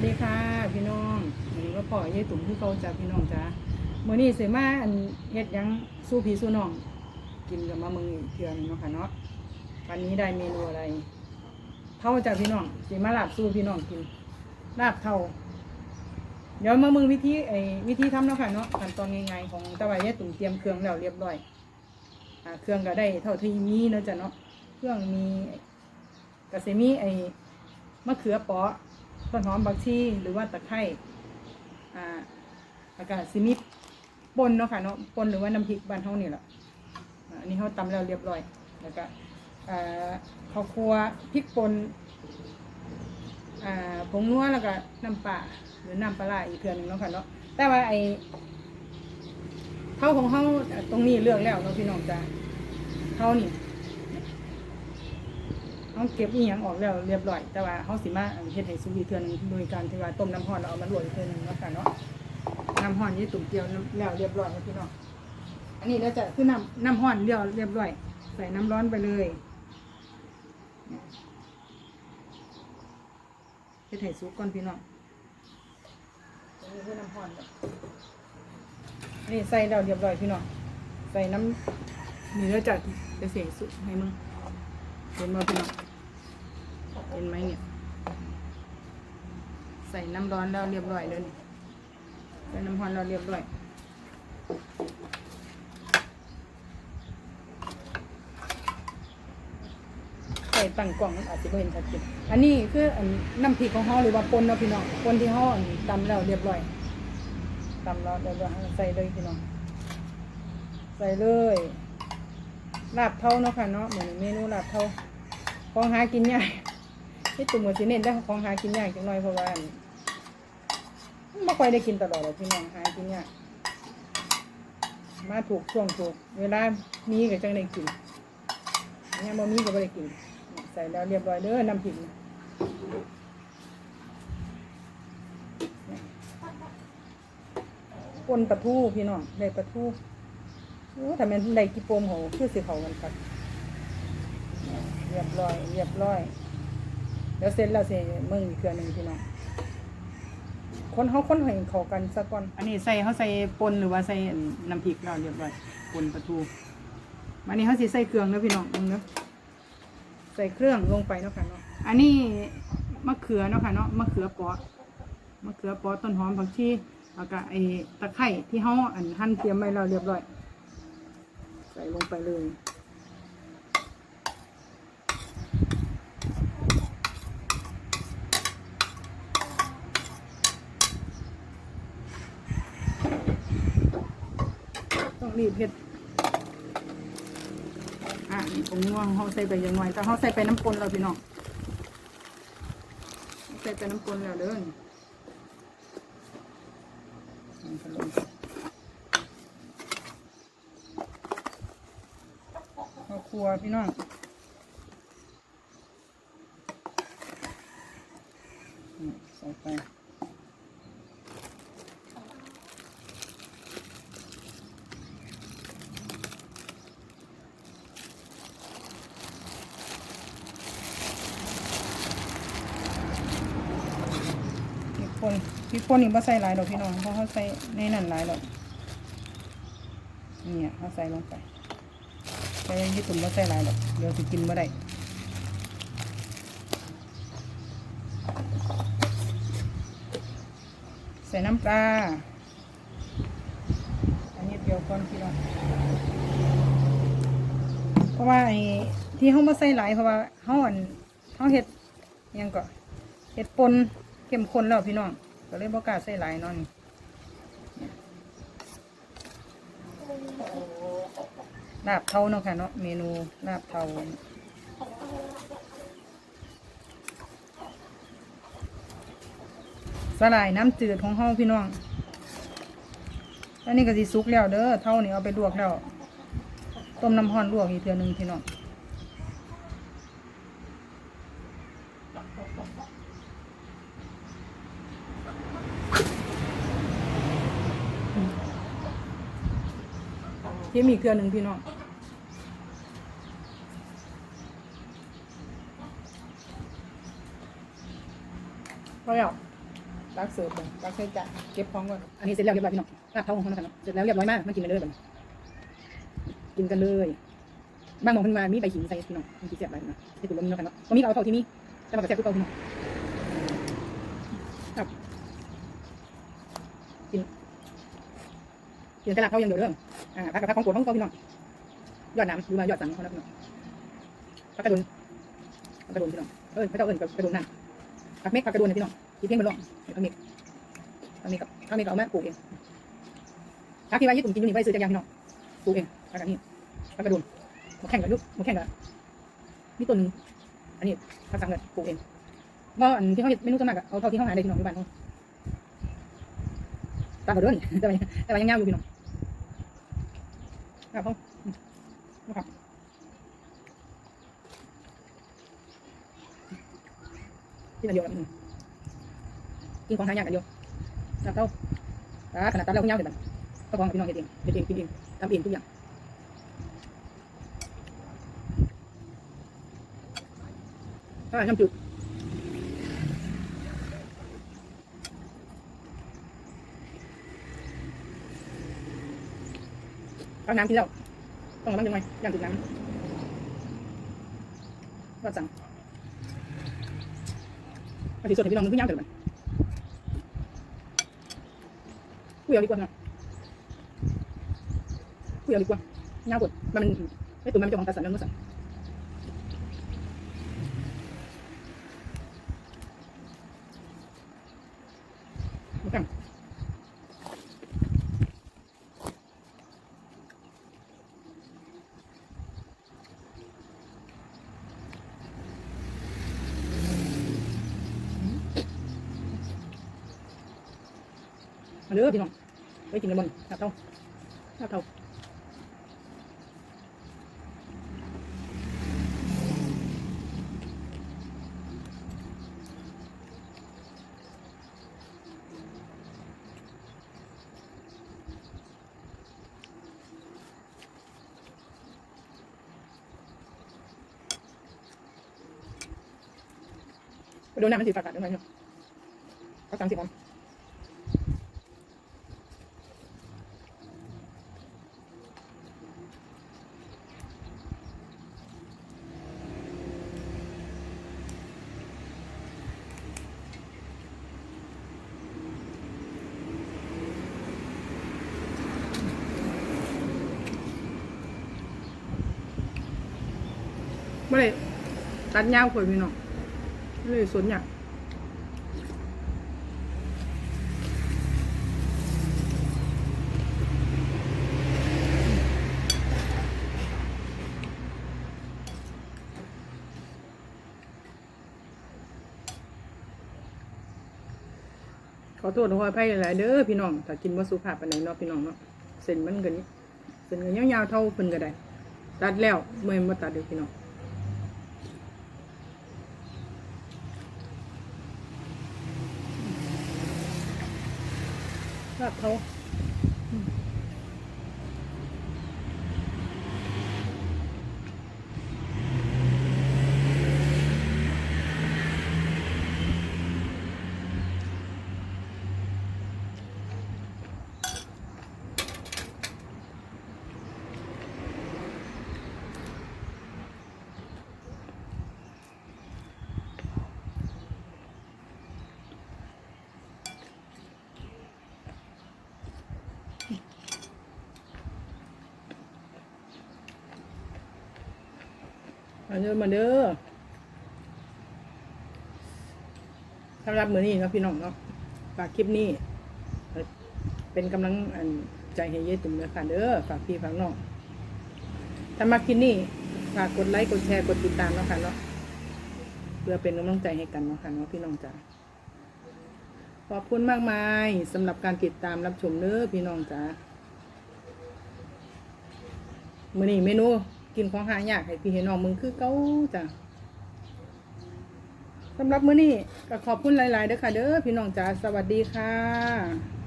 วัสดีค่ะ พี่น้องวันนี้ก็พ่อยายตุ่มที่เขาจากพี่น้องจ้ามื้อนี้เสมาอันเฮ็ดยังสู้พี่สู้น้อง กินกับมามึงอีกเทื่อนเนาะค่ะเนาะวันนี้ได้เมนูอะไร เท่าจากพี่น้องเสมาลาบสู้พี่น้องกินลาบเท่า เดี๋ยวมามึงวิธีไอ้วิธีทำเนาะค่ะเนาะขั้นตอนง่ายๆของตะไวายายตุ่มเตรียมเครื่องแล้วเรียบร้อยอ่าเครื่องก็ได้เท่าที่มีเนาะจ้ะเนาะเครื่องมีกระเซมีไอ้มะเขือเปาะ ต้นหอมบักชีหรือว่าตะไคร้อ่าแล้วก็ซิมิปนเนาะค่ะเนาะปนหรือว่าน้ำพริกบ้านเฮานี่แหละอันนี้เฮาตำแล้วเรียบร้อย แล้วก็อ่าข้าวคั่วพริกป่นผงนัวแล้วก็น้ำปลาหรือน้ำปลาอีกเทื่อหนึงเนาะค่ะเนาะแต่ว่าไอเท่าของเฮาตรงนี้เลือกแล้วเนาะพี่น้องจ้าเท่านี่ เฮาเก็บอีหยังออกแล้วเรียบร้อย แต่ว่าเฮาสิมาเฮ็ดให้สุกอีกเทื่อนึงโดยการที่ว่าต้มน้ำร้อนแล้วเอามาลวกอีกเทื่อหนึงเนาะค่ะเนาะน้ำร้อนนี่ตุ่มเกียวแล้วเรียบร้อยแล้วพี่น้องอันนี้เราจะคือน้ำน้ำร้อนเดียวเรียบร้อยใส่น้ำร้อนไปเลยเฮ็ดให้สุกก่อนพี่น้องนนี้คือน้ำพอนนี่ใส่แล้วเรียบร้อยพี่น้องใส่น้ำนี่แล้วจะจะเสียสุกให้มึงเห็นบ่พี่น้อง เห็นไหมเนี่ย ใส่น้ำร้อนแล้วเรียบร้อยเลยนี่ใส่น้ำพอนแล้วเรียบร้อยใส่ตังกล่องมันอาจจะไม่เห็นชัดเจนอันนี้คืออันน้ำพริกของเฮาหรือว่าปนเนาะพี่น้องปนที่เฮาอันตำแล้วเรียบร้อยตำแล้วเรียบร้อยใส่เลยพี่น้องใส่เลยลาบเท่าเนาะค่ะเนาะเหมือนเมนูลาบเท่าของหากินยาก ที่ตุ่มหัวสีเน้นได้ของหากินยากจังหน่อยเพราะว่าไม่ค่อยได้กินตลอดหรอกพี่น้องหากินยากมาถูกช่วงถูก เวลามีก็จังได้กินเนี่ยบ่มีก็บ่ได้กิน ใส่แล้วเรียบร้อยเด้อน้ำพริกนะปนปลาทูพี่น้องได้ปลาทูโอ้ถ้ามันได้กี่โปมเขาคือสิเขากันครับเรียบร้อย เรียบร้อย เดี๋ยวเสร็จแล้วสิมึงอีกเครื่องหนึงพี่น้องคนเขาคนให้เขากันสักก่อนอันนี้ใส่เขาใส่ปนหรือว่าใส่น้ำพริกแล้วเรียบร้อยปนปลาทูมันนี้เขาสิใส่เครื่องนะพี่น้องมึงเนาะใส่เครื่องลงไปเนาะค่ะเนาะอันนี้มะเขือเนาะค่ะเนาะมะเขือเปอมะเขือเปอต้นหอมผักชีแล้วก็ไอ้ตะไคร้ที่เขาอันหั่นเตรียมไว้แล้วเรียบร้อย ใส่ลงไปเลย ต้องรีบเฮ็ดอะนี่ผงนัวเขาใส่ไปอยังไงแต่เขาใส่ไปน้ำปนแล้วพี่น้องใส่ไปน้ำปนแล้วเด้อนี่นี่ก็ลงข้าวครัวพี่น้องนี่ใส่ไปพริกป่น พริกป่นนี่บ่ใส่หลายดอกพี่น้องเพราะเขาใส่ในนั่นหลายดอกนี่เขาใส่ลงไปใส่ญี่ปุ่นบ่ใส่หลายดอกเดี๋ยวสิกินบ่ได้ใส่น้ำปลา อันนี้เดียวก่อนพี่น้อง เพราะว่าไอ้ที่เขามาใส่หลายเพราะว่าเขาอันเขาเห็ดยังก็เห็ดปนเข้มข้นแล้วพี่น้อง ก็เลยบ่กล้าใส่หลายนาะนี่ลาบเทาเนาะค่ะเนาะเมนูลาบเทาสลายน้ำจืดของเฮาพี่น้องอันนี้ก็สิสุกแล้วเด้อเท่านี้เอาไปลวกแล้ว ต้มน้ำร้อนลวกอีกเทือหนึงพี่น้องี่มีเครือหนึ่งพี่น้องก็อยากตักเสิร์ฟเลยตักใส่จานเก็บของก่อนอันนี้เสร็จแล้วเรียบร้อยพี่น้องลาบเท้าของเขาแล้วกันเนาะเสร็จแล้วเรียบร้อยมากมากินกันเลยบันกินกันเลยบางหมองเพิ่นมามีใบขิงใส่พี่น้องมีกี่เสียบใบนะที่ตุ่มลมเนาะกันเนาะบ่มีก็เอาเท่าที่มีแต่มันก็แซ่บคือเก่าพี่น้องครับกิน กินกระลาบเท้าย่างเดียวเด้องอ่าพักกับพักของโปรดของเก่าพี่น้องยอดน้ำหรือว่ายอดสังเขาแล้วพี่น้องพักกระดุนพักกระดุนพี่น้องเอ้ยพระเจ้าเอิญกับกระดุนน้ำพักเม็กพักกระดุนนะพี่น้องที่เพียงบนร่องพักเม็กพักเม็กกับพักเม็กเอามาปลูกเองพักที่ว่าญี่ปุ่นกินอยู่นี่ไปซื้อจากยางพี่น้องปลูกเองพักอันนี้พักกระดุนมาแข่งกับลูกมาแข่งกับนี่ต้นหนึงอันนี้พักสังเงินปลูกเองก็อันที่เขาเห็นเมนูสวนมัครอะเอาเท่าที่เขาหาได้พี่น้องอยู่บ้านเขาตามเขาเด้อนี่แต่ว่าแต่ว่ายังยาวอยู่พี่น้อง ครับเขาอืมนะครับกินอันเดียวกันอืมกินของหายากอันเดียวจับเต้าตาขนาดตาเราเพิ่งยาวเห็นมันก็ของพี่น้องเห็ดเองเห็ดเองกินเองทำเองทุก อาน้ำจืดเอาน้ำกินแล้วต้องระวังยังไงย่างจืดน้ำก็สั่งปฏิสดให้พี่น้องมันขึ้นยากเกินไปคุยเอาดีกว่าเนาะคุยเอาดีกว่ายากกว่ามันไอ้ตัวมันจ้าของตัดสันแล้วมื่อสันมากัน มาเด้อพี่น้องไปกินกันบนหน้าเท่าหน้าเท่าไปโดนน้ำมันสีฟ้ากัดได้ไหมเนาะก็สามสิบออน ไม่ได้ตัดยาวข่อยพี่น้องไม่ได้สนอย่างขอโทษขออภัยหลายเด้อพี่น้องถ้ากินว่าสุภาพปานไหนเนาะพี่น้องเนาะเส้นมันกันนี้เส้นกันยาวๆเท่าเพิ่นก็ได้ ตัดแล้วเมื่อมาตัดเดี๋ยวพี่น้อง ตัด มาเด้อมาเด้อสำหรับมือนี้นะพี่น้องเนาะฝากคลิปนี้ เป็นกำลังใจให้เยายตุ่มเด้อค่ะเด้อฝากพี่ฝากน้องถ้ามาคลิปนี้ฝากกดไลค์กดแชร์กดติดตามเนาะค่ะเนาะเพื่อเป็นกำลังใจให้กันเนาะค่ะเนาะพี่น้องจ๋าขอบคุณมากมายสำหรับการติดตามรับชมเด้อพี่น้องจ๋ามือนี้เมนู กินของหายากให้พี่ให้น้องมึงคือเก้าจ้ะสำหรับมื้อนี้ก็ขอบคุณหลาย ๆ เด้อค่ะ เด้อพี่น้องจ๋าสวัสดีค่ะ